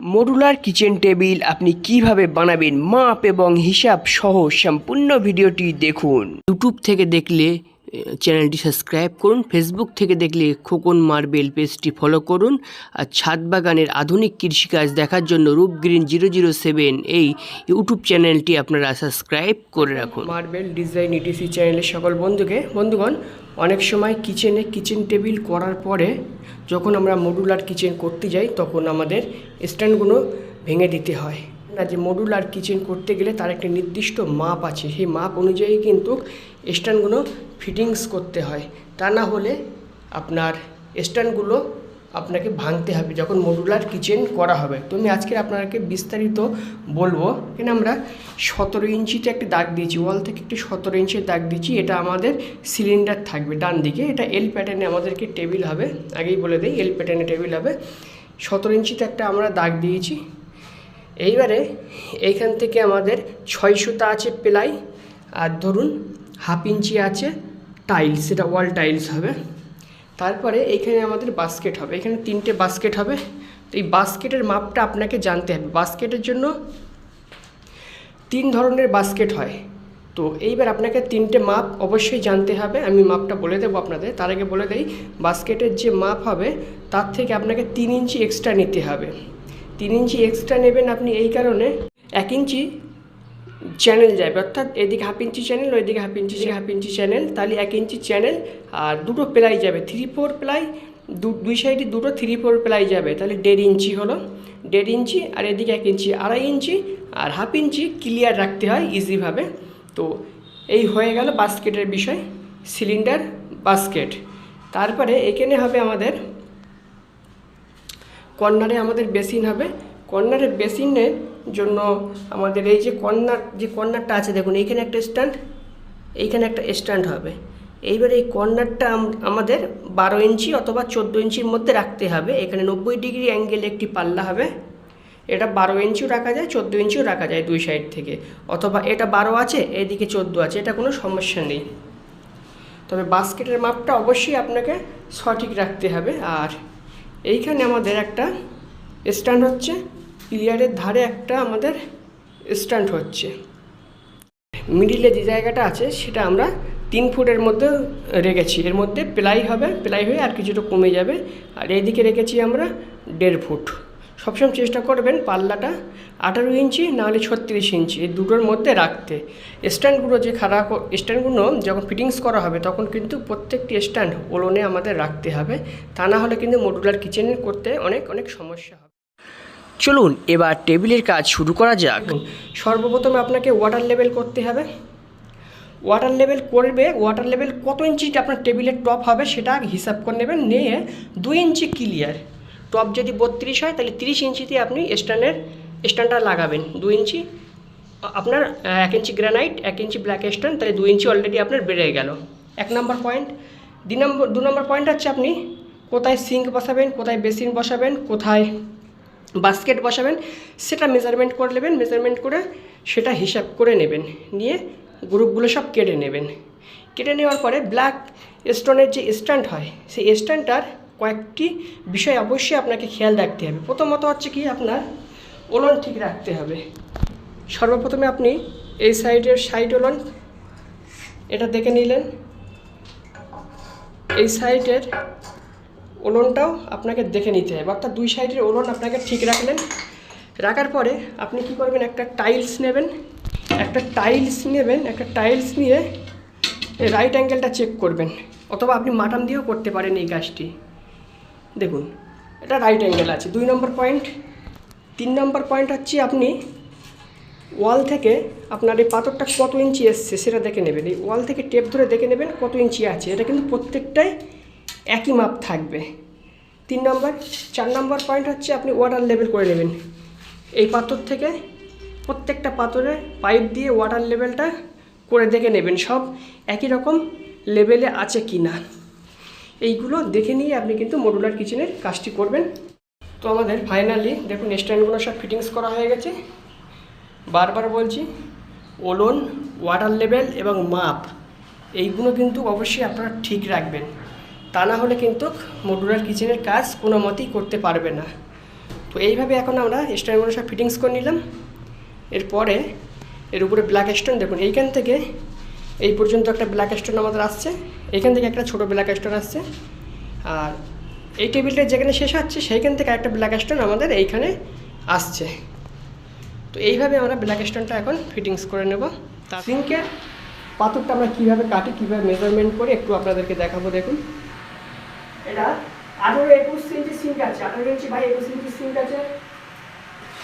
Modular kitchen table আপনি কীভাবে বানাবেন মাপ এবং হিসাব সহ সম্পূর্ণ ভিডিওটি দেখুন। ইউটিউব থেকে দেখলে চ্যানেলটি সাবস্ক্রাইব করুন, ফেসবুক থেকে দেখলে খোকন মার্বেল পেজটি ফলো করুন আর ছাদ বাগানের আধুনিক কৃষিকাজ দেখার জন্য Roop green zero zero seven এই ইউটিউব চ্যানেলটি আপনারা সাবস্ক্রাইব করে রাখুন। মার্বেল ডিজাইন ইটিসি চ্যানেলের সকল বন্ধুকে, বন্ধুগণ, অনেক সময় কিচেনে কিচেন টেবিল করার পরে যখন আমরা মডুলার কিচেন করতে যাই, তখন আমাদের স্ট্যান্ডগুলো ভেঙে দিতে হয়। না, যে মডুলার কিচেন করতে গেলে তার একটা নির্দিষ্ট মাপ আছে। সেই মাপ অনুযায়ী কিন্তু স্ট্যান্ডগুলো ফিটিংস করতে হয়। তা না হলে আপনার স্ট্যান্ডগুলো আপনাকে ভাঙতে হবে যখন মডুলার কিচেন করা হবে। তো আমি আজকে আপনাকে বিস্তারিত বলব। এখানে আমরা সতেরো ইঞ্চিতে একটা দাগ দিয়েছি ওয়াল থেকে একটি সতেরো ইঞ্চির দাগ দিয়েছি। এটা আমাদের সিলিন্ডার থাকবে ডান দিকে। এটা এল প্যাটার্নে আমাদেরকে টেবিল হবে। আগেই বলে দিই এল প্যাটার্নে টেবিল হবে। সতেরো ইঞ্চিতে একটা আমরা দাগ দিয়েছি। এইবারে এইখান থেকে আমাদের ছয় সুতা আছে প্লাই। আর ধরুন হাফ ইঞ্চি আছে, টাইলস সেটা ওয়াল টাইলস হবে। তারপরে এইখানে আমাদের বাস্কেট হবে। এখানে তিনটে বাস্কেট হবে। তো এই বাস্কেটের মাপটা আপনাকে জানতে হবে। বাস্কেটের জন্য তিন ধরনের বাস্কেট হয়। তো এইবার আপনাকে তিনটে মাপ অবশ্যই জানতে হবে। আমি মাপটা বলে দেবো আপনাদের। তার আগে বলে দেই, বাস্কেটের যে মাপ হবে, তার থেকে আপনাকে তিন ইঞ্চি এক্সট্রা নিতে হবে। তিন ইঞ্চি এক্সট্রা নেবেন আপনি এই কারণে। এক ইঞ্চি চ্যানেল যাবে অর্থাৎ এদিকে হাফ ইঞ্চি চ্যানেল ওইদিকে half inch half inch channel তাহলে এক ইঞ্চি চ্যানেল আর দুটো প্লাই যাবে থ্রি ফোর প্লাই দুই সাইডে দুটো থ্রি ফোর প্লাই যাবে, তাহলে দেড় ইঞ্চি হলো, দেড় ইঞ্চি আর এদিকে এক ইঞ্চি আড়াই ইঞ্চি আর হাফ ইঞ্চি ক্লিয়ার রাখতে হয় ইজিভাবে তো এই হয়ে গেল বাস্কেটের বিষয় সিলিন্ডার বাস্কেট তারপরে এখানে হবে আমাদের কর্নারে আমাদের বেসিন হবে। কর্নারের বেসিনের জন্য আমাদের এই যে কর্নার, যে কর্নারটা আছে, দেখুন, এইখানে একটা স্ট্যান্ড এইখানে একটা স্ট্যান্ড হবে। এইবার এই কর্নারটা আমাদের বারো ইঞ্চি অথবা চোদ্দ ইঞ্চির মধ্যে রাখতে হবে। এখানে নব্বই ডিগ্রি অ্যাঙ্গেলে একটি পাল্লা হবে। এটা বারো ইঞ্চিও রাখা যায়, চোদ্দ ইঞ্চিও রাখা যায় দুই সাইড থেকে। অথবা এটা বারো আছে, এদিকে চোদ্দ আছে, এটা কোনো সমস্যা নেই। তবে বাস্কেটের মাপটা অবশ্যই আপনাকে সঠিক রাখতে হবে। আর এইখানে আমাদের একটা স্ট্যান্ড হচ্ছে পিলিয়ারের ধারে একটা আমাদের স্ট্যান্ড হচ্ছে। মিডিলে যে জায়গাটা আছে, সেটা আমরা তিন ফুটের মধ্যে রেখেছি। এর মধ্যে প্লাই হবে, প্লাই হয়ে আর কিছুটা কমে যাবে। আর এইদিকে রেখেছি আমরা দেড় ফুট। সবসময় চেষ্টা করবেন পাল্লাটা আঠারো ইঞ্চি, নাহলে ছত্রিশ ইঞ্চি, এই দুটোর মধ্যে রাখতে। স্ট্যান্ডগুলো যে খারাপ স্ট্যান্ডগুলো যখন ফিটিংস করা হবে, তখন কিন্তু প্রত্যেকটি স্ট্যান্ড ওলনে আমাদের রাখতে হবে। তা না হলে কিন্তু মডুলার কিচেনে করতে অনেক অনেক সমস্যা হবে। চলুন এবার টেবিলের কাজ শুরু করা যাক। সর্বপ্রথমে আপনাকে ওয়াটার লেভেল করতে হবে। ওয়াটার লেভেল করবে ওয়াটার লেভেল কত ইঞ্চি আপনার টেবিলের টপ হবে সেটা হিসাব করে নেবেন, নিয়ে দুই ইঞ্চি ক্লিয়ার টপ যদি বত্রিশ হয়, তাহলে তিরিশ ইঞ্চিতে আপনি স্ট্যান্ডের স্ট্যান্ডটা লাগাবেন। দু ইঞ্চি আপনার এক ইঞ্চি গ্রানাইট এক ইঞ্চি ব্ল্যাক স্ট্যান্ড তাহলে দু ইঞ্চি অলরেডি আপনার বেড়ে গেল। এক নম্বর পয়েন্ট দুই নম্বর দু নম্বর পয়েন্ট হচ্ছে আপনি কোথায় সিঙ্ক বসাবেন, কোথায় বেসিন বসাবেন, কোথায় বাস্কেট বসাবেন, সেটা মেজারমেন্ট করে নেবেন মেজারমেন্ট করে সেটা হিসাব করে নেবেন। নিয়ে গ্রুপগুলো সব কেটে নেবেন। কেটে নেওয়ার পরে ব্ল্যাক স্টোনের যে স্ট্যান্ড হয়, সেই স্ট্যান্ডটার কয়েকটি বিষয় অবশ্যই আপনাকে খেয়াল রাখতে হবে। প্রথমত হচ্ছে কি, আপনার ওলন ঠিক রাখতে হবে। সর্বপ্রথমে আপনি এই সাইডের সাইড ওলন, এটা দেখে নিলেন। এই সাইডের ওলনটাও আপনাকে দেখে নিতে হবে। অর্থাৎ দুই সাইডের ওলন আপনাকে ঠিক রাখলেন। রাখার পরে আপনি কি করবেন, একটা টাইলস নেবেন। একটা টাইলস নেবেন, একটা টাইলস নিয়ে রাইট অ্যাঙ্গেলটা চেক করবেন। অথবা আপনি মাটাম দিয়েও করতে পারেন এই কাজটি দেখুন, এটা রাইট অ্যাঙ্গেল আছে। দুই নম্বর পয়েন্ট তিন নম্বর পয়েন্ট হচ্ছে আপনি ওয়াল থেকে আপনার এই পাথরটা কত ইঞ্চি এসছে সেটা দেখে নেবেন। এই ওয়াল থেকে টেপ ধরে দেখে নেবেন কত ইঞ্চি আছে। এটা কিন্তু প্রত্যেকটাই একই মাপ থাকবে। তিন নম্বর, চার নম্বর পয়েন্ট হচ্ছে আপনি ওয়াটার লেভেল করে নেবেন। এই পাথর থেকে প্রত্যেকটা পাথরে পাইপ দিয়ে ওয়াটার লেভেলটা করে দেখে নেবেন সব একই রকম লেভেলে আছে কি না। এইগুলো দেখে নিয়ে আপনি কিন্তু মডুলার কিচেনের কাজটি করবেন। তো আমাদের ফাইনালি দেখুন স্ট্যান্ডগুলো সব ফিটিংস করা হয়ে গেছে। বারবার বলছি, ওলন ওয়াটার লেভেল এবং মাপ, এইগুলো কিন্তু অবশ্যই আপনারা ঠিক রাখবেন। তা না হলে কিন্তু মডুলার কিচেনের কাজ কোনো মতেই করতে পারবে না। তো এইভাবে এখন আমরা স্ট্যান্ডগুলো সব ফিটিংস করে নিলাম। এরপরে এর উপরে ব্ল্যাক স্টোন দেখুন এইখান থেকে এই পর্যন্ত একটা ব্ল্যাক স্টোন আমাদের আসছে। এইখান থেকে একটা ছোট ব্ল্যাক স্টোন আসছে। আর এই টেবিলটা যেখানে শেষ হচ্ছে, সেইখান থেকে একটা ব্ল্যাক স্টোন আমাদের এইখানে আসছে। তো এইভাবে আমরা ব্ল্যাক স্টোনটা এখন ফিটিংস করে নেব। তা সিঙ্কের পাথরটা আমরা কীভাবে কাটি, কীভাবে মেজারমেন্ট করে একটু আপনাদেরকে দেখাবো, দেখুন। এটা? আঠেরো একুশ ইঞ্চি আছে আঠেরো ইঞ্চি বাই একুশ ইঞ্চি আছে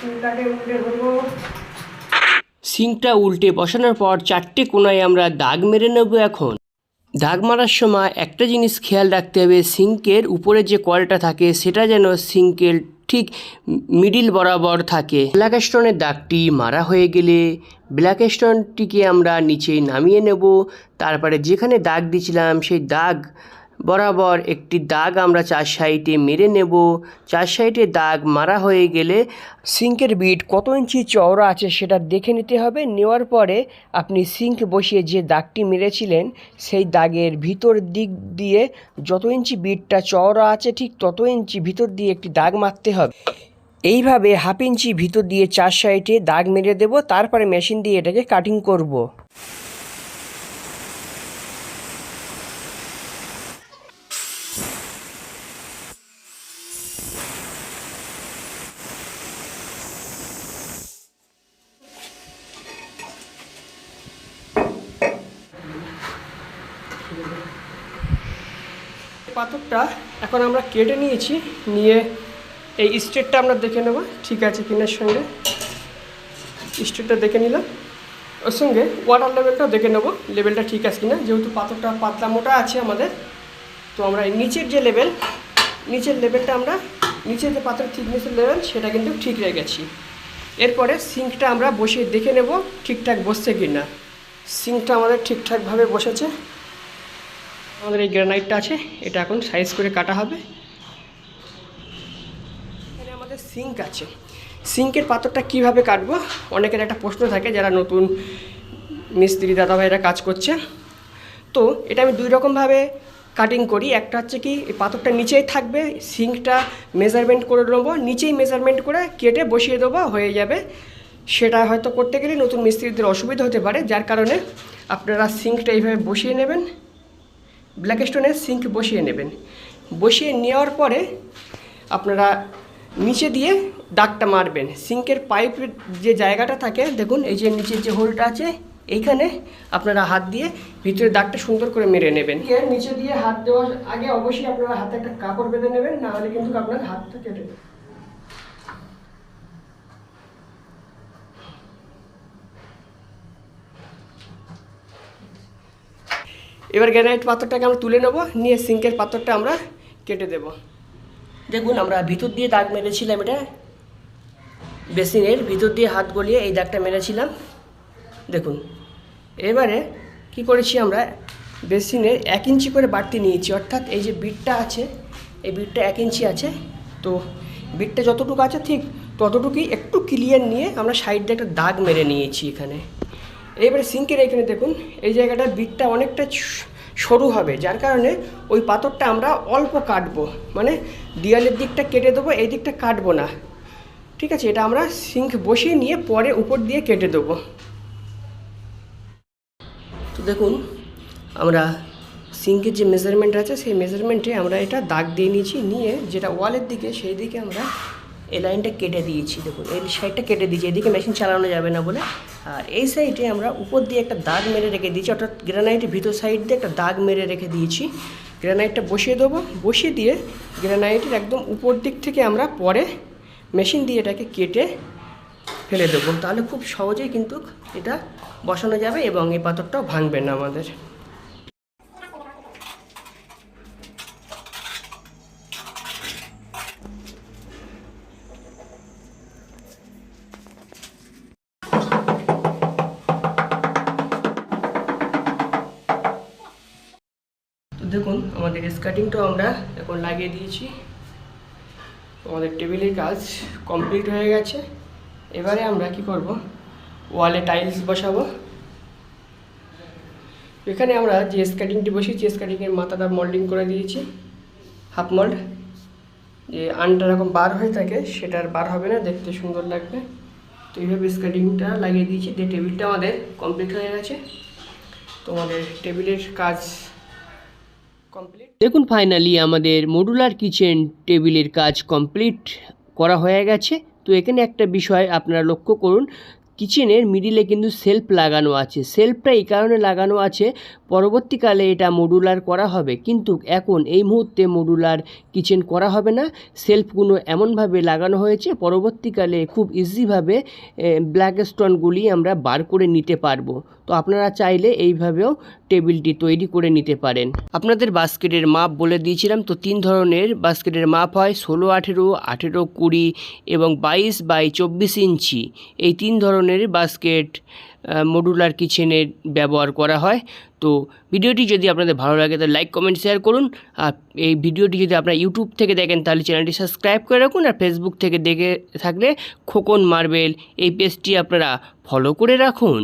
উল্টে সিঙ্কটা উল্টে বসানোর পর চারটে কোনায় আমরা দাগ মেরে নেব এখন। দাগ মারার সময় একটা জিনিস খেয়াল রাখতে হবে সিঙ্কের উপরে যে কলটা থাকে, সেটা যেন সিঙ্কের ঠিক মিডিল বরাবর থাকে। ব্ল্যাক স্টোনের দাগটি মারা হয়ে গেলে ব্ল্যাক স্টোনটিকে আমরা নিচে নামিয়ে নেব। তারপরে যেখানে দাগ দিয়েছিলাম, সেই দাগ বরাবর একটি দাগ আমরা চার সাইডে মেরে নেব। চার সাইডে দাগ মারা হয়ে গেলে সিঙ্কের বিট কত ইঞ্চি চওড়া আছে সেটা দেখে নিতে হবে। নেওয়ার পরে আপনি সিঙ্ক বসিয়ে যে দাগটি মেরেছিলেন, সেই দাগের ভিতর দিক দিয়ে যত ইঞ্চি বিটটা চওড়া আছে ঠিক তত ইঞ্চি ভিতর দিয়ে একটি দাগ মারতে হবে। এইভাবে হাফ ইঞ্চি ভিতর দিয়ে চার সাইডে দাগ মেরে দেব, তারপরে মেশিন দিয়ে এটাকে কাটিং করব। পাথরটা এখন আমরা কেটে নিয়েছি, নিয়ে এই স্টেটটা আমরা দেখে নেব, ঠিক আছে কিনার সঙ্গে। স্টেটটা দেখে নিলাম। ওর সঙ্গে ওয়াটার লেভেলটাও দেখে নেব লেভেলটা ঠিক আছে কিনা। যেহেতু পাথরটা পাতলা মোটা আছে আমাদের, তো আমরা এই নিচের যে লেভেল নিচের লেভেলটা আমরা, নিচের যে পাথরের থিকনেসের লেভেল সেটা কিন্তু ঠিক রেখে গেছি। এরপরে সিঙ্কটা আমরা বসিয়ে দেখে নেব ঠিকঠাক বসছে কি না সিঙ্কটা আমাদের ঠিকঠাকভাবে বসেছে। আমাদের এই গ্রানাইটটা আছে, এটা এখন সাইজ করে কাটা হবে। এখানে আমাদের সিঙ্ক আছে। সিঙ্কের পাথরটা কীভাবে কাটবো? অনেকের একটা প্রশ্ন থাকে, যারা নতুন মিস্ত্রি দাদাভাইরা কাজ করছে। তো এটা আমি দুই রকমভাবে কাটিং করি। একটা হচ্ছে কি, এই পাথরটা নিচেই থাকবে, সিঙ্কটা মেজারমেন্ট করে নেব। নিচেই মেজারমেন্ট করে কেটে বসিয়ে দেবো, হয়ে যাবে। সেটা হয়তো করতে গেলে নতুন মিস্ত্রিদের অসুবিধা হতে পারে। যার কারণে আপনারা সিঙ্কটা এইভাবে বসিয়ে নেবেন। ব্ল্যাক স্টোনের সিঙ্ক বসিয়ে নেবেন। বসিয়ে নেওয়ার পরে আপনারা নিচে দিয়ে দাগটা মারবেন। সিঙ্কের পাইপের যে জায়গাটা থাকে, দেখুন, এই যে নিচের যে হোলটা আছে, এইখানে আপনারা হাত দিয়ে ভিতরে দাগটা সুন্দর করে মেরে নেবেন। নিচে দিয়ে হাত দেওয়ার আগে অবশ্যই আপনারা হাতে একটা কাপড় বেঁধে নেবেন, না হলে কিন্তু আপনার হাতটা কেটে এবার গ্রানাইট পাথরটাকে আমরা তুলে নেব, নিয়ে সিঙ্কের পাথরটা আমরা কেটে দেব। দেখুন আমরা ভিতর দিয়ে দাগ মেরেছিলাম এটা। বেসিনের ভিতর দিয়ে হাত গলিয়ে এই দাগটা মেরেছিলাম। দেখুন, এবারে কি করেছি আমরা? বেসিনের এক ইঞ্চি করে বাড়তি নিয়েছি, অর্থাৎ এই যে বিটটা আছে, এই বিটটা এক ইঞ্চি আছে। তো বিটটা যতটুকু আছে ঠিক ততটুকুই একটু ক্লিয়ার নিয়ে আমরা সাইড দিয়ে একটা দাগ মেরে নিয়েছি এখানে। এবারে সিঙ্কের এখানে দেখুন, এই জায়গাটা বিটটা অনেকটা সরু হবে, যার কারণে ওই পাথরটা আমরা অল্প কাটবো মানে দেয়ালের দিকটা কেটে দেবো, এই দিকটা কাটবো না। ঠিক আছে, এটা আমরা সিঙ্ক বসিয়ে নিয়ে পরে উপর দিয়ে কেটে দেবো। তো দেখুন, আমরা সিঙ্কের যে মেজারমেন্ট আছে, সেই মেজারমেন্টে আমরা এটা দাগ দিয়ে নিয়েছি, নিয়ে যেটা ওয়ালের দিকে, সেই দিকে আমরা এই লাইনটা কেটে দিয়েছি দেখুন এই সাইডটা কেটে দিয়েছি, এদিকে মেশিন চালানো যাবে না বলে। আর এই সাইডে আমরা উপর দিয়ে একটা দাগ মেরে রেখে দিয়েছি, অর্থাৎ গ্রানাইটের ভিতর সাইড দিয়ে একটা দাগ মেরে রেখে দিয়েছি। গ্রানাইটটা বসিয়ে দেবো, বসিয়ে দিয়ে গ্রানাইটের একদম উপর দিক থেকে আমরা পরে মেশিন দিয়ে এটাকে কেটে ফেলে দেবো। তাহলে খুব সহজেই কিন্তু এটা বসানো যাবে এবং এই পাথরটাও ভাঙবে না আমাদের। স্কার্টিংটাও আমরা এখন লাগিয়ে দিয়েছি। আমাদের টেবিলের কাজ কমপ্লিট হয়ে গেছে। এবারে আমরা কি করব? ওয়ালে টাইলস বসাবো। এখানে আমরা যে স্কার্টিংটি বসিয়েছি স্কার্টিংয়ের মাথাটা মোল্ডিং করে দিয়েছি। হাফ মোল্ড যে আনটা এরকম বার হয়ে থাকে, সেটা আর বার হবে না, দেখতে সুন্দর লাগবে। তো এইভাবে স্কেটিংটা লাগিয়ে দিয়েছি। দিয়ে টেবিলটা আমাদের কমপ্লিট হয়ে গেছে। তোমাদের টেবিলের কাজ দেখুন ফাইনালি আমাদের মডুলার কিচেন টেবিলের কাজ কমপ্লিট করা হয়ে গেছে। তো এখানে একটা বিষয় আপনারা লক্ষ্য করুন কিচেনের মিডিলে কিন্তু সেলফ লাগানো আছে। সেলফটা এই কারণে লাগানো আছে, পরবর্তীকালে এটা মডুলার করা হবে। কিন্তু এখন এই মুহূর্তে মডুলার কিচেন করা হবে না। সেলফগুলো এমনভাবে লাগানো হয়েছে, পরবর্তীকালে খুব ইজিভাবে ব্ল্যাক স্টোনগুলি আমরা বার করে নিতে পারব। তো আপনারা চাইলে এইভাবেও টেবিলটি তৈরি করে নিতে পারেন। আপনাদের বাস্কেটের মাপ বলে দিয়েছিলাম, তো তিন ধরনের বাস্কেটের মাপ হয়, ষোলো, আঠেরো আঠেরো কুড়ি এবং বাইশ বাই চব্বিশ ইঞ্চি। এই তিন ধরনের বাস্কেট মডুলার কিচেনের ব্যবহার করা হয়। তো ভিডিওটি যদি আপনাদের ভালো লাগে, তাহলে লাইক কমেন্ট শেয়ার করুন। আর এই ভিডিওটি যদি আপনারা ইউটিউব থেকে দেখেন, তাহলে চ্যানেলটি সাবস্ক্রাইব করে রাখুন। আর ফেসবুক থেকে দেখে থাকলে খোকন মার্বেল এই পেজটি আপনারা ফলো করে রাখুন।